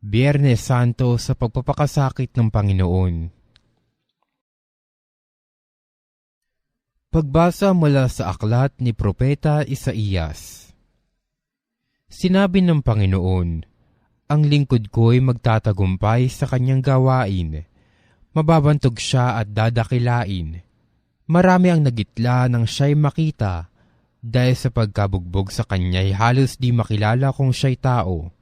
Biyernes Santo sa pagpapakasakit ng Panginoon. Pagbasa mula sa aklat ni Propeta Isaías Sinabi ng Panginoon, Ang lingkod ko'y magtatagumpay sa kanyang gawain. Mababantog siya at dadakilain. Marami ang nagitla nang siya'y makita, dahil sa pagkabugbog sa kanya'y halos di makilala kung siya'y tao.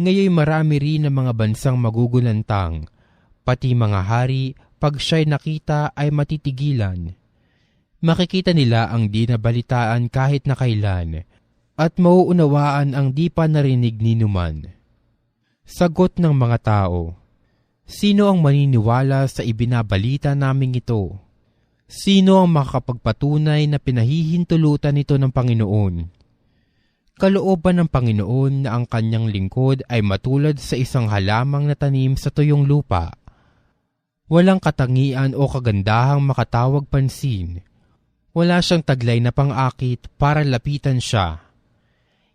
Ngayon marami rin ang mga bansang magugulantang, pati mga hari pag siya'y nakita ay matitigilan. Makikita nila ang di nabalitaan kahit na kailan, at mauunawaan ang di pa narinig ni numan. Sagot ng mga tao, Sino ang maniniwala sa ibinabalita naming ito? Sino ang makakapagpatunay na pinahihintulutan ito ng Panginoon? Kalooban ng Panginoon na ang kanyang lingkod ay matulad sa isang halamang na tanim sa tuyong lupa. Walang katangian o kagandahang makatawag pansin. Wala siyang taglay na pang-akit para lapitan siya.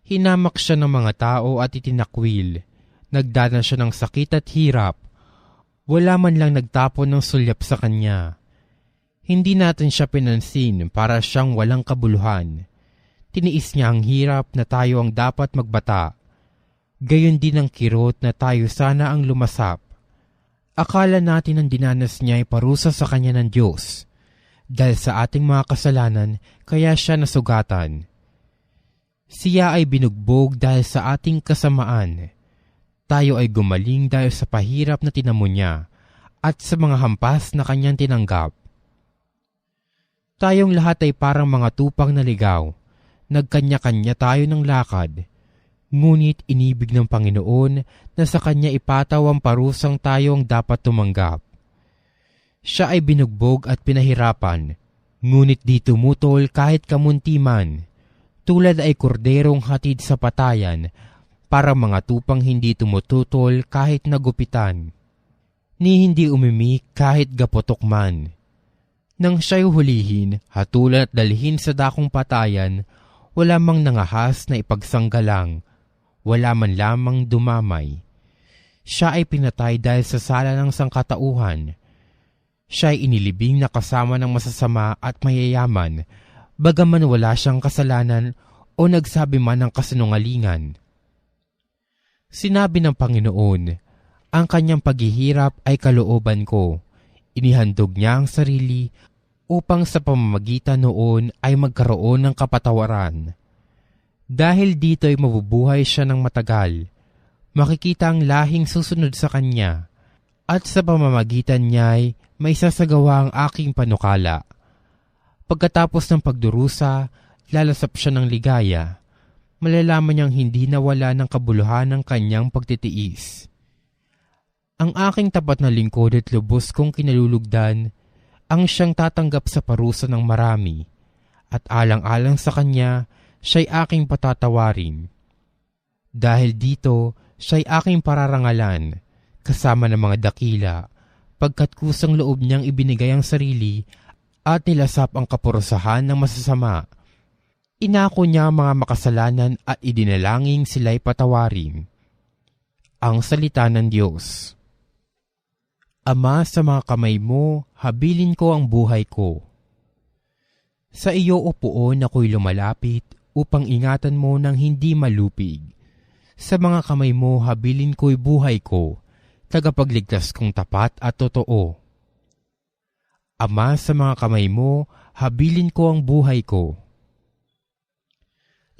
Hinamak siya ng mga tao at itinakwil. Nagdana siya ng sakit at hirap. Wala man lang nagtapon ng sulyap sa kanya. Hindi natin siya pinansin para siyang walang kabuluhan. Tiniis niya ang hirap na tayo ang dapat magbata. Gayon din ang kirot na tayo sana ang lumasap. Akala natin ang dinanas niya ay parusa sa kanya ng Diyos. Dahil sa ating mga kasalanan, kaya siya nasugatan. Siya ay binugbog dahil sa ating kasamaan. Tayo ay gumaling dahil sa pahirap na tinamo niya at sa mga hampas na kanyang tinanggap. Tayong lahat ay parang mga tupang naligaw. Nagkanya-kanya tayo ng lakad. Ngunit inibig ng Panginoon na sa Kanya ipataw ang parusang tayong dapat tumanggap. Siya ay binugbog at pinahirapan, ngunit di tumutol kahit kamunti man. Tulad ay korderong hatid sa patayan, para mga tupang hindi tumututol kahit nagupitan. Ni hindi umimik kahit gapotok man. Nang siya'y hulihin, hatulan at dalhin sa dakong patayan, wala mang nangahas na ipagsanggalang, wala man lamang dumamay. Siya ay pinatay dahil sa sala ng sangkatauhan. Siya ay inilibing na kasama ng masasama at mayayaman, bagaman wala siyang kasalanan o nagsabi man ng kasinungalingan. Sinabi ng Panginoon, ang kanyang paghihirap ay kalooban ko. Inihandog niya ang sarili upang sa pamamagitan noon ay magkaroon ng kapatawaran. Dahil dito ay mabubuhay siya ng matagal, makikita ang lahing susunod sa kanya, at sa pamamagitan niya ay may sasagawa ang aking panukala. Pagkatapos ng pagdurusa, lalasap siya ng ligaya. Malalaman niyang hindi nawala ng kabuluhan ng kanyang pagtitiis. Ang aking tapat na lingkod at lubos kong kinalulugdan ang siyang tatanggap sa parusa ng marami, at alang-alang sa kanya, siya'y aking patatawarin. Dahil dito, siya'y aking pararangalan, kasama ng mga dakila, pagkat kusang loob niyang ibinigay ang sarili at nilasap ang kapurusahan ng masasama. Inako niya ang mga makasalanan at idinalangin sila'y patawarin. Ang Salita ng Diyos Ama, sa mga kamay mo, habilin ko ang buhay ko. Sa iyo upuon ako'y lumalapit upang ingatan mo ng hindi malupig. Sa mga kamay mo habilin ko'y buhay ko, tagapagligtas kong tapat at totoo. Ama, sa mga kamay mo, habilin ko ang buhay ko.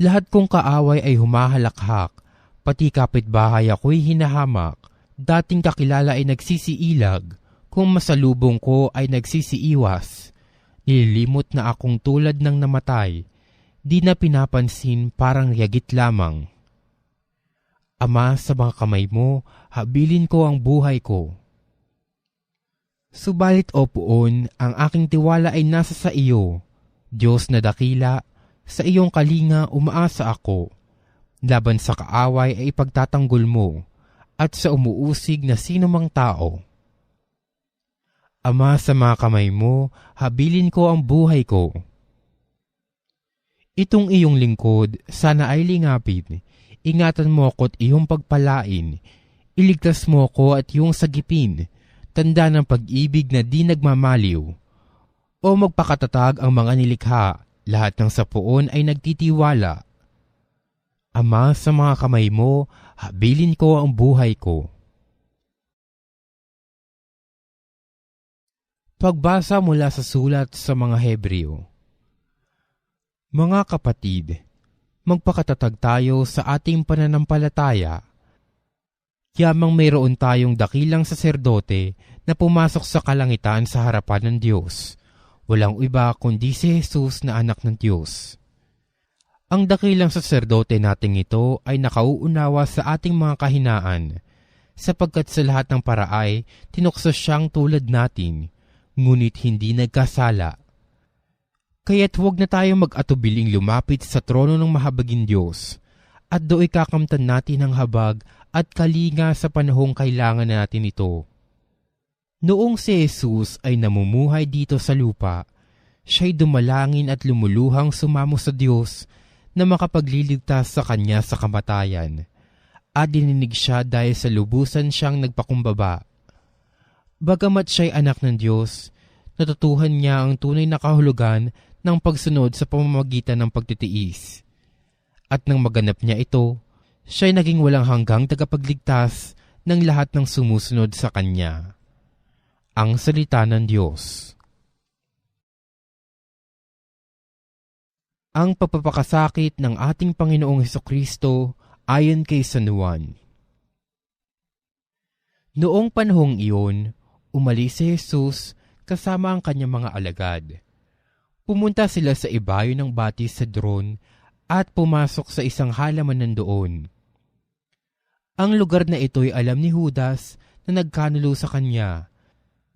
Lahat kong kaaway ay humahalakhak, pati kapitbahay ako'y hinahamak dating kakilala ay nagsisiilag, kung masalubong ko ay nagsisiiwas. Nililimot na akong tulad ng namatay, di na pinapansin parang yagit lamang. Ama, sa mga kamay mo, habilin ko ang buhay ko. Subalit o puon, ang aking tiwala ay nasa sa iyo. Diyos na dakila, sa iyong kalinga umaasa ako. Laban sa kaaway ay ipagtatanggol mo at sa umuusig na sinumang tao. Ama sa mga kamay mo, habilin ko ang buhay ko. Itong iyong lingkod, sana ay lingapin. Ingatan mo ako't iyong pagpalain. Iligtas mo ko at yung sagipin, tanda ng pag-ibig na di nagmamaliw. O magpakatatag ang mga nilikha, lahat ng sapuon ay nagtitiwala. Ama, sa mga kamay mo, habilin ko ang buhay ko. Pagbasa mula sa sulat sa mga Hebreo Mga kapatid, magpakatatag tayo sa ating pananampalataya. Yamang mayroon tayong dakilang saserdote na pumasok sa kalangitan sa harapan ng Diyos. Walang iba kundi si Jesus na anak ng Diyos. Ang dakilang saserdote nating ito ay nakauunawa sa ating mga kahinaan, sapagkat sa lahat ng paraay, tinukso siyang tulad natin, ngunit hindi nagkasala. Kaya't huwag na tayong mag-atubiling lumapit sa trono ng mahabaging Diyos at do'y kakamtan natin ang habag at kalinga sa panahong kailangan natin ito. Noong si Jesus ay namumuhay dito sa lupa, siya'y dumalangin at lumuluhang sumamo sa Diyos na makapagliligtas sa kanya sa kamatayan. At dininig siya dahil sa lubusan siyang nagpakumbaba Bagamat siya'y anak ng Diyos, natutuhan niya ang tunay na kahulugan ng pagsunod sa pamamagitan ng pagtitiis. At nang maganap niya ito, siya'y naging walang hanggang tagapagligtas ng lahat ng sumusunod sa Kanya. Ang Salita ng Diyos Ang pagpapakasakit ng ating Panginoong Heso Kristo ayon kay San Juan. Noong panahong iyon, Umalis si Jesus kasama ang kanyang mga alagad. Pumunta sila sa ibayo ng batis sa drone at pumasok sa isang halaman doon. Ang lugar na ito'y alam ni Judas na nagkanulo sa kanya,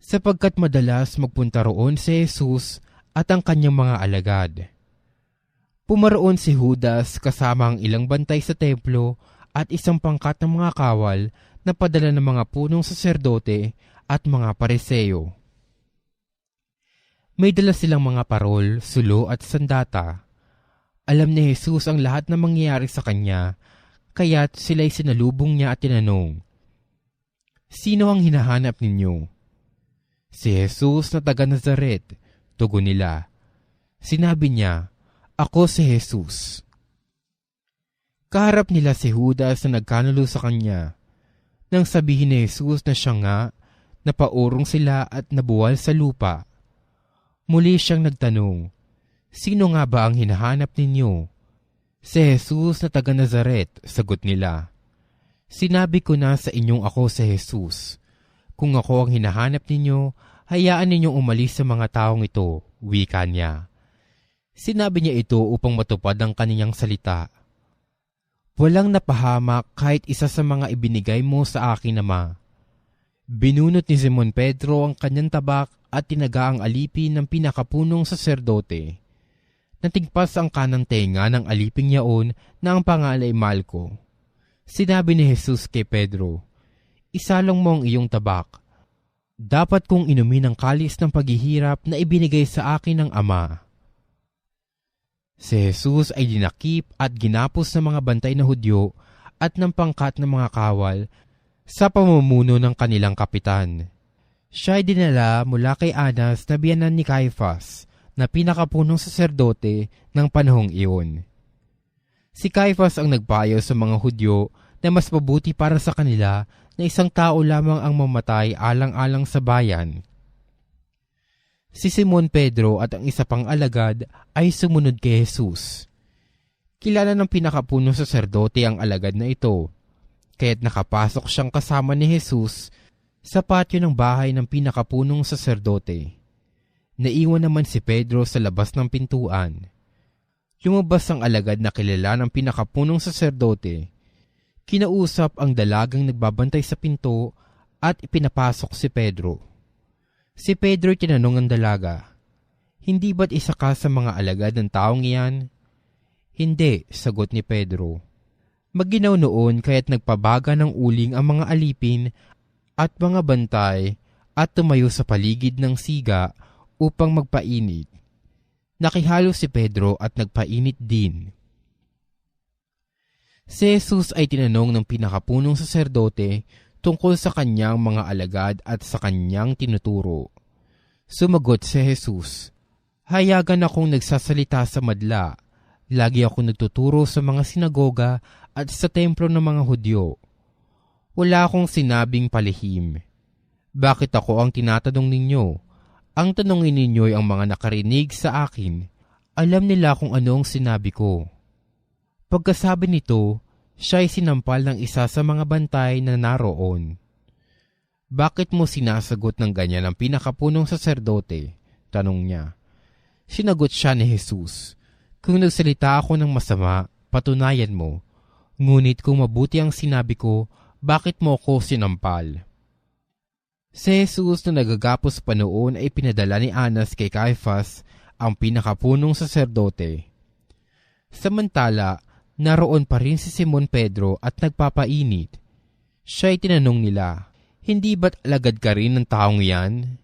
sapagkat madalas magpunta roon si Jesus at ang kanyang mga alagad. Pumaroon si Judas kasama ang ilang bantay sa templo at isang pangkat ng mga kawal na padala ng mga punong saserdote at mga pareseyo. May dala silang mga parol, sulo at sandata. Alam ni Jesus ang lahat na mangyayari sa kanya, kaya't sila'y sinalubong niya at tinanong, Sino ang hinahanap ninyo? Si Jesus na taga Nazaret, tugon nila. Sinabi niya, Ako si Jesus. Kaharap nila si Judas na nagkanulo sa kanya. Nang sabihin ni Jesus na siya nga, Napaurong sila at nabuwal sa lupa. Muli siyang nagtanong, Sino nga ba ang hinahanap ninyo? Si Jesus na taga Nazaret, sagot nila. Sinabi ko na sa inyong ako si Jesus. Kung ako ang hinahanap ninyo, hayaan ninyong umalis sa mga taong ito, wika niya. Sinabi niya ito upang matupad ang kaniyang salita. Walang napahamak kahit isa sa mga ibinigay mo sa akin, Ama. Binunot ni Simon Pedro ang kanyang tabak at tinaga ang alipin ng pinakapunong saserdote. Natigpas ang kanang tenga ng aliping yaon na ang pangalay Malco. Sinabi ni Jesus kay Pedro, Isalong mo ang iyong tabak. Dapat kong inumin ang kalis ng paghihirap na ibinigay sa akin ng Ama. Si Jesus ay dinakip at ginapos ng mga bantay na Hudyo at ng pangkat ng mga kawal sa pamumuno ng kanilang kapitan. Siya ay dinala mula kay Anas na biyanan ni Caiphas na pinakapunong saserdote ng panahong iyon. Si Caiphas ang nagpayo sa mga Hudyo na mas mabuti para sa kanila na isang tao lamang ang mamatay alang-alang sa bayan. Si Simon Pedro at ang isa pang alagad ay sumunod kay Jesus. Kilala ng pinakapunong saserdote ang alagad na ito kaya't nakapasok siyang kasama ni Jesus sa patio ng bahay ng pinakapunong saserdote. Naiwan naman si Pedro sa labas ng pintuan. Lumabas ang alagad na kilala ng pinakapunong saserdote. Kinausap ang dalagang nagbabantay sa pinto at ipinapasok si Pedro. Si Pedro tinanong ang dalaga, Hindi ba't isa ka sa mga alagad ng taong iyan? Hindi, sagot ni Pedro. Maginaw noon kaya't nagpabaga ng uling ang mga alipin at mga bantay at tumayo sa paligid ng siga upang magpainit. Nakihalo si Pedro at nagpainit din. Si Jesus ay tinanong ng pinakapunong saserdote tungkol sa kanyang mga alagad at sa kanyang tinuturo. Sumagot si Jesus, Hayagan akong nagsasalita sa madla. Lagi akong nagtuturo sa mga sinagoga at sa templo ng mga Hudyo. Wala akong sinabing palihim. Bakit ako ang tinatanong ninyo? Ang tanongin ninyo ay ang mga nakarinig sa akin. Alam nila kung ano ang sinabi ko. Pagkasabi nito, siya ay sinampal ng isa sa mga bantay na naroon. Bakit mo sinasagot ng ganyan ang pinakapunong saserdote? Tanong niya. Sinagot siya ni Jesus, Kung nagsalita ako ng masama, patunayan mo. Ngunit kung mabuti ang sinabi ko, bakit mo ako sinampal? Si Jesus na nagagapos pa noon ay pinadala ni Anas kay Caiphas, ang pinakapunong saserdote. Samantala, naroon pa rin si Simon Pedro at nagpapainit. Siya ay tinanong nila, Hindi ba't alagad ka rin ng taong yan?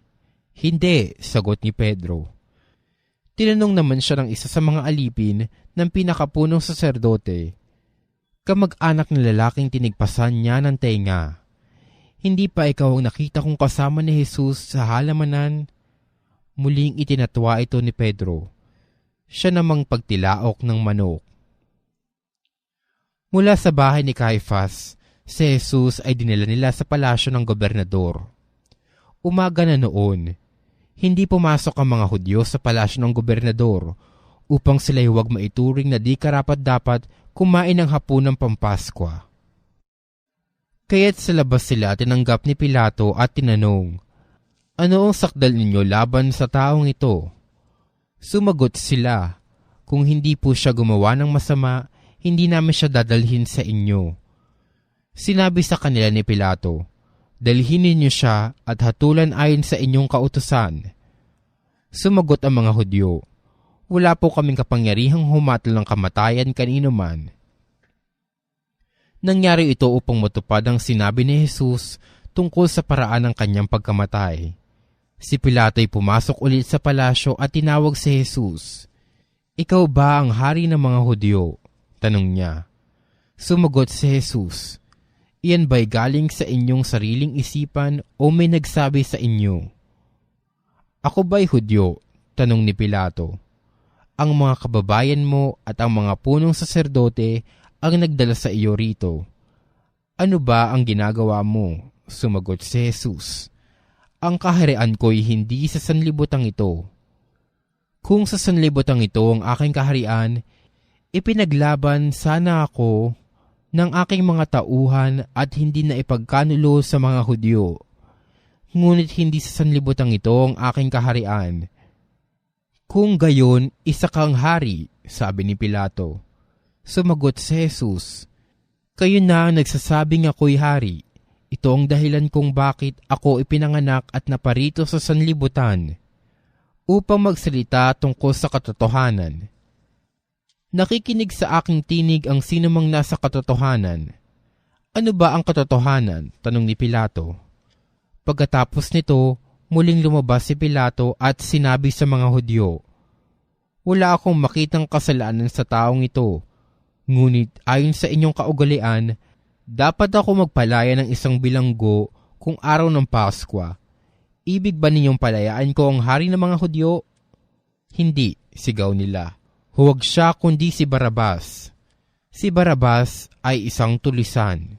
Hindi, sagot ni Pedro. Tinanong naman siya ng isa sa mga alipin ng pinakapunong saserdote. Kamag-anak ng lalaking tinigpasan niya ng tenga. Hindi pa ikaw ang nakita kong kasama ni Jesus sa halamanan? Muling itinatwa ito ni Pedro. Siya namang pagtilaok ng manok. Mula sa bahay ni Caiphas, si Jesus ay dinala nila sa palasyo ng gobernador. Umaga na noon, hindi pumasok ang mga Hudyo sa palasyo ng gobernador upang sila'y huwag maituring na di karapat-dapat kumain ng hapon ng Pampaskwa. Kaya't sa labas sila tinanggap ni Pilato at tinanong, Ano ang sakdal ninyo laban sa taong ito? Sumagot sila, Kung hindi po siya gumawa ng masama, hindi namin siya dadalhin sa inyo. Sinabi sa kanila ni Pilato, Dalhin ninyo siya at hatulan ayon sa inyong kautusan. Sumagot ang mga Hudyo, Wala po kaming kapangyarihang humatol ng kamatayan kanino man. Nangyari ito upang matupad ang sinabi ni Jesus tungkol sa paraan ng kanyang pagkamatay. Si Pilato ay pumasok ulit sa palasyo at tinawag si Jesus. Ikaw ba ang hari ng mga Hudyo? Tanong niya. Sumagot si Jesus, Iyan ba'y galing sa inyong sariling isipan o may nagsabi sa inyo? Ako ba'y Hudyo? Tanong ni Pilato. Ang mga kababayan mo at ang mga punong saserdote ang nagdala sa iyo rito. Ano ba ang ginagawa mo? Sumagot si Jesus. Ang kaharian ko'y hindi sa sanlibotang ito. Kung sa sanlibotang ito ang aking kaharian, Ipinaglaban sana ako ng aking mga tauhan at hindi na ipagkanulo sa mga Hudyo. Ngunit hindi sa sanlibutan ito ang aking kaharian. Kung gayon, isa kang hari, sabi ni Pilato. Sumagot si Jesus, Kayo na ang nagsasabing ako'y hari. Ito ang dahilan kung bakit ako ipinanganak at naparito sa sanlibutan upang magsalita tungkol sa katotohanan Nakikinig sa aking tinig ang sinumang nasa katotohanan. Ano ba ang katotohanan? Tanong ni Pilato. Pagkatapos nito, muling lumabas si Pilato at sinabi sa mga Hudyo, Wala akong makitang kasalanan sa taong ito, ngunit ayon sa inyong kaugalian, dapat ako magpalaya ng isang bilanggo kung araw ng Paskwa. Ibig ba ninyong palayaan ko ang hari ng mga Hudyo? Hindi, sigaw nila. Huwag siya kundi si Barabas. Si Barabas ay isang tulisan.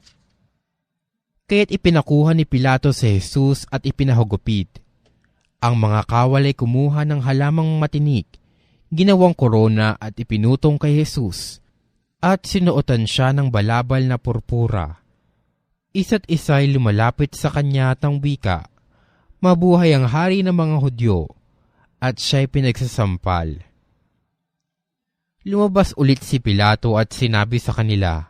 Kaya't ipinakuha ni Pilato si Jesus at ipinahugupit. Ang mga kawal ay kumuha ng halamang matinik, ginawang korona at ipinutong kay Jesus, at sinuotan siya ng balabal na purpura. Isa't isa'y lumalapit sa kanya at wika, Mabuhay ang hari ng mga Hudyo, at siya'y pinagsasampal. Lumabas ulit si Pilato at sinabi sa kanila,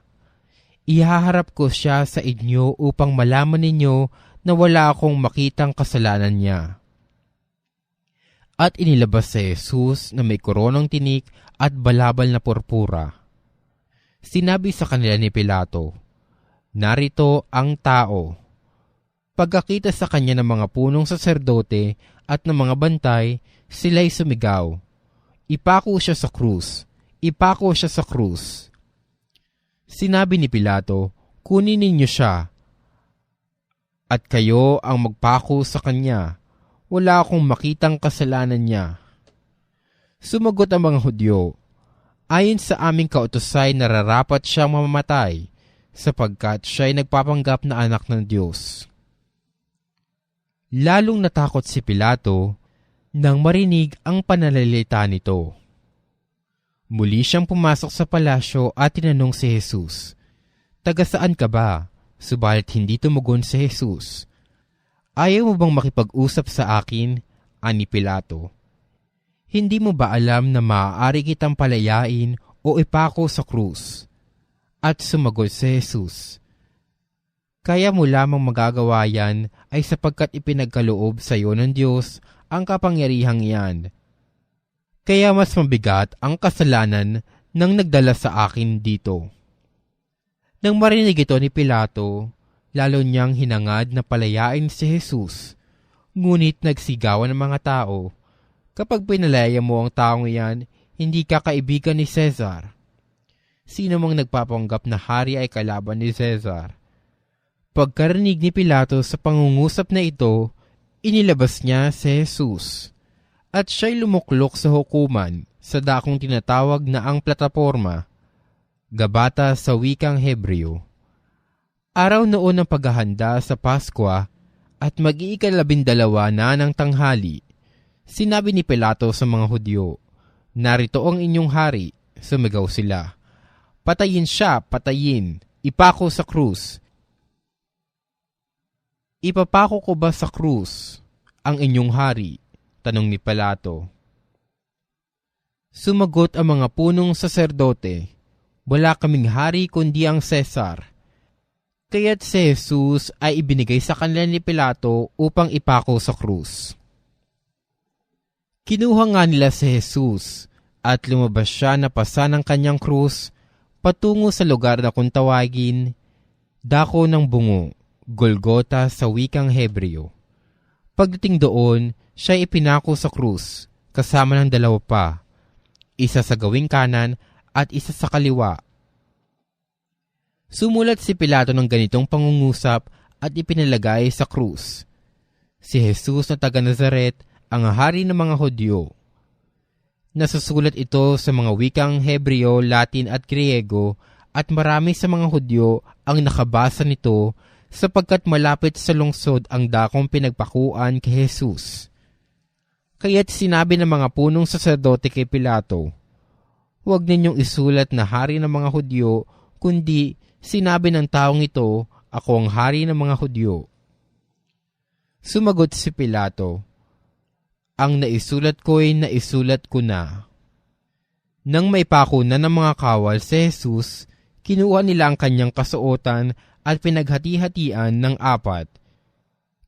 Ihaharap ko siya sa inyo upang malaman ninyo na wala akong makitang kasalanan niya. At inilabas si Jesus na may koronang tinik at balabal na purpura. Sinabi sa kanila ni Pilato, Narito ang tao. Pagkakita sa kanya ng mga punong saserdote at ng mga bantay, sila'y sumigaw. Ipako siya sa krus ipako siya sa krus. Sinabi ni Pilato, kunin ninyo siya At kayo ang magpako sa kanya. Wala akong makitang kasalanan niya. Sumagot ang mga Hudyo, Ayon sa aming kautusay, nararapat siyang mamamatay sapagkat siya ay nagpapanggap na anak ng Diyos. Lalong natakot si Pilato nang marinig ang pananalita nito. Muli siyang pumasok sa palasyo at tinanong si Jesus, Taga saan ka ba? Subalit hindi tumugon si Jesus. Ayaw mo bang makipag-usap sa akin? Ani Pilato. Hindi mo ba alam na maaari kitang palayain o ipako sa krus? At sumagot si Jesus, Kaya mo lamang magagawa yan ay sapagkat ipinagkaloob sa iyo ng Diyos ang kapangyarihang iyan. Kaya mas mabigat ang kasalanan nang nagdala sa akin dito. Nang marinig ito ni Pilato, lalo niyang hinangad na palayain si Jesus. Ngunit nagsigawan ng mga tao, Kapag pinalaya mo ang taong iyan, hindi ka kaibigan ni Cesar. Sino mang nagpapanggap na hari ay kalaban ni Cesar. Pagkarinig ni Pilato sa pangungusap na ito, inilabas niya si Jesus. At siya'y lumuklok sa hukuman sa dakong tinatawag na ang plataforma, gabata sa wikang Hebreo. Araw noon ng paghahanda sa Paskwa at mag-iikalabindalawa na ng tanghali, sinabi ni Pilato sa mga Hudyo, Narito ang inyong hari, sumigaw sila. Patayin siya, patayin, ipako sa krus. Ipapako ko ba sa krus ang inyong hari? Tanong ni Pilato. Sumagot ang mga punong saserdote, Wala kaming hari kundi ang Cesar. Kaya't si Jesus ay ibinigay sa kanila ni Pilato upang ipako sa krus. Kinuha nga nila si Jesus at lumabas siya na pasa ng kanyang krus patungo sa lugar na kung tawagin Dako ng Bungo, Golgota sa wikang Hebreo. Pagdating doon, siya ipinako sa krus kasama ng dalawa pa, isa sa gawing kanan at isa sa kaliwa. Sumulat si Pilato ng ganitong pangungusap at ipinalagay sa krus. Si Jesus na taga Nazaret ang hari ng mga Hudyo. Nasusulat ito sa mga wikang Hebreo, Latin at Griego at marami sa mga Hudyo ang nakabasa nito sapagkat malapit sa lungsod ang dakong pinagpakuan kay Jesus. Kaya't sinabi ng mga punong saserdote kay Pilato, Huwag ninyong isulat na hari ng mga Hudyo, kundi sinabi ng taong ito, Ako ang hari ng mga Hudyo. Sumagot si Pilato, ang naisulat ko'y naisulat ko na. Nang may pako na ng mga kawal si Jesus, kinuha nila ang kanyang kasuotan at pinaghati-hatian ng apat.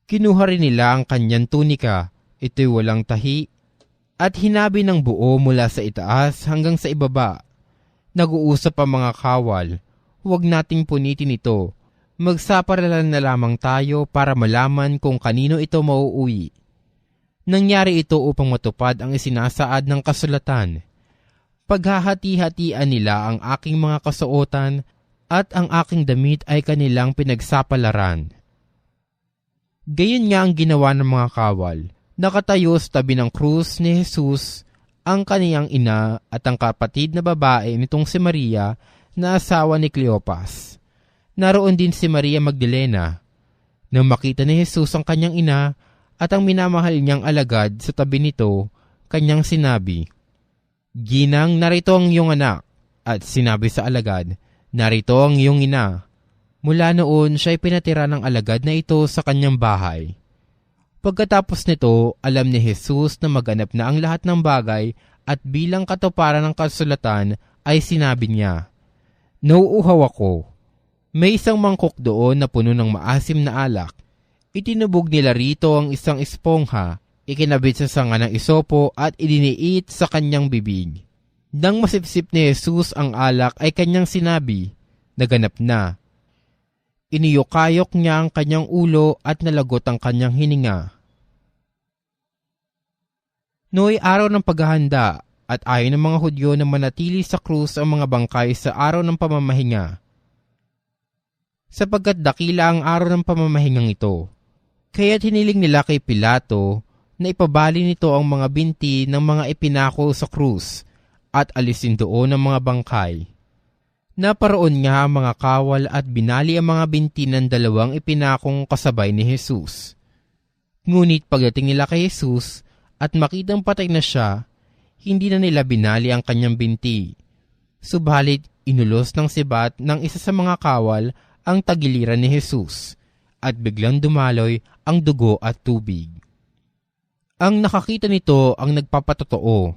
Kinuha rin nila ang kanyang tunika, ito'y walang tahi, at hinabi ng buo mula sa itaas hanggang sa ibaba. Nag-uusap ang mga kawal, huwag nating punitin ito, magsaparalan na lamang tayo para malaman kung kanino ito mauuwi Nangyari ito upang matupad ang isinasaad ng kasulatan. Paghahati-hatian nila ang aking mga kasuotan at ang aking damit ay kanilang pinagsapalaran. Gayon nga ang ginawa ng mga kawal. Nakatayo sa tabi ng krus ni Jesus ang kaniyang ina at ang kapatid na babae nitong si Maria na asawa ni Cleopas. Naroon din si Maria Magdalena. Nang makita ni Jesus ang kanyang ina, at ang minamahal niyang alagad sa tabi nito, kanyang sinabi, Ginang, narito ang iyong anak. At sinabi sa alagad, narito ang iyong ina. Mula noon, siya'y pinatira ng alagad na ito sa kanyang bahay. Pagkatapos nito, alam ni Jesus na maganap na ang lahat ng bagay at bilang katuparan ng kasulatan ay sinabi niya, Nauuhaw ako. May isang mangkok doon na puno ng maasim na alak Itinubog nila rito ang isang espongha, ikinabit sa sanga ng isopo at idiniit sa kanyang bibig. Nang masipsip ni Jesus ang alak ay kanyang sinabi, naganap na. Iniyokayok niya ang kanyang ulo at nalagot ang kanyang hininga. Nooy araw ng paghahanda at ayon ng mga Hudyo na manatili sa krus ang mga bangkay sa araw ng pamamahinga. sapagkat dakila ang araw ng pamamahingang ito. Kaya't hiniling nila kay Pilato na ipabali nito ang mga binti ng mga ipinako sa krus at alisin doon ang mga bangkay. Naparoon nga ang mga kawal at binali ang mga binti ng dalawang ipinakong kasabay ni Jesus. Ngunit pagdating nila kay Jesus at makitang patay na siya, hindi na nila binali ang kanyang binti. Subalit inulos ng sibat ng isa sa mga kawal ang tagiliran ni Jesus at biglang dumaloy ang dugo at tubig. Ang nakakita nito ang nagpapatotoo.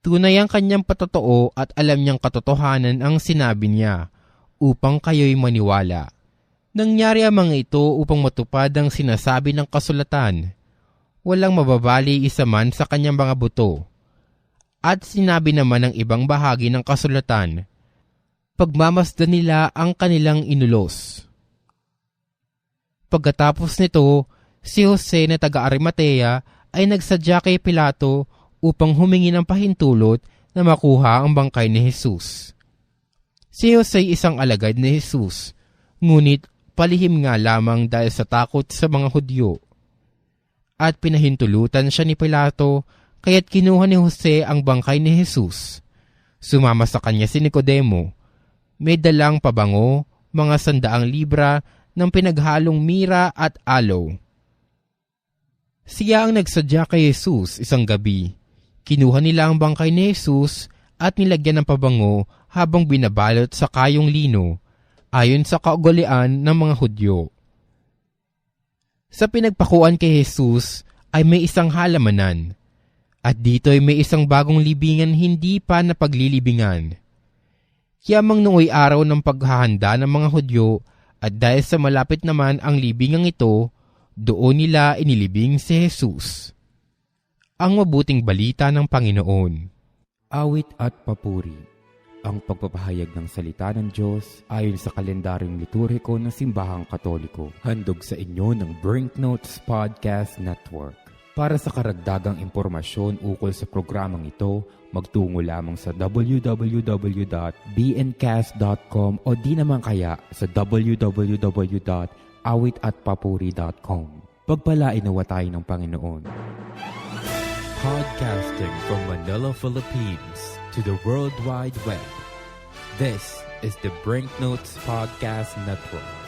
Tunay ang kanyang patotoo at alam niyang katotohanan ang sinabi niya upang kayo'y maniwala. Nangyari ang mga ito upang matupad ang sinasabi ng kasulatan. Walang mababali isa man sa kanyang mga buto. At sinabi naman ng ibang bahagi ng kasulatan, pagmamasdan nila ang kanilang inulos. Pagkatapos nito, si Jose na taga Arimatea ay nagsadya kay Pilato upang humingi ng pahintulot na makuha ang bangkay ni Jesus. Si Jose ay isang alagad ni Jesus, ngunit palihim nga lamang dahil sa takot sa mga Hudyo. At pinahintulutan siya ni Pilato, kaya't kinuha ni Jose ang bangkay ni Jesus. Sumama sa kanya si Nicodemo. May dalang pabango, mga sandaang libra ng pinaghalong mira at aloe. Siya ang nagsadya kay Jesus isang gabi. Kinuha nila ang bangkay ni Jesus at nilagyan ng pabango habang binabalot sa kayong lino, ayon sa kaugalian ng mga Hudyo. Sa pinagpakuan kay Jesus ay may isang halamanan, at dito ay may isang bagong libingan hindi pa napaglilibingan. Yamang nooy araw ng paghahanda ng mga Hudyo at dahil sa malapit naman ang libingang ito, doon nila inilibing si Jesus. Ang mabuting balita ng Panginoon. Awit at papuri. Ang pagpapahayag ng salita ng Diyos ayon sa kalendaryong liturhiko ng Simbahang Katoliko. Handog sa inyo ng Brinknotes Podcast Network. Para sa karagdagang impormasyon ukol sa programang ito, magtungo lamang sa www.bncast.com o di naman kaya sa www.awitatpapuri.com. Pagpalain nawa tayo ng Panginoon. Podcasting from Manila, Philippines to the World Wide Web. This is the Brinknotes Podcast Network.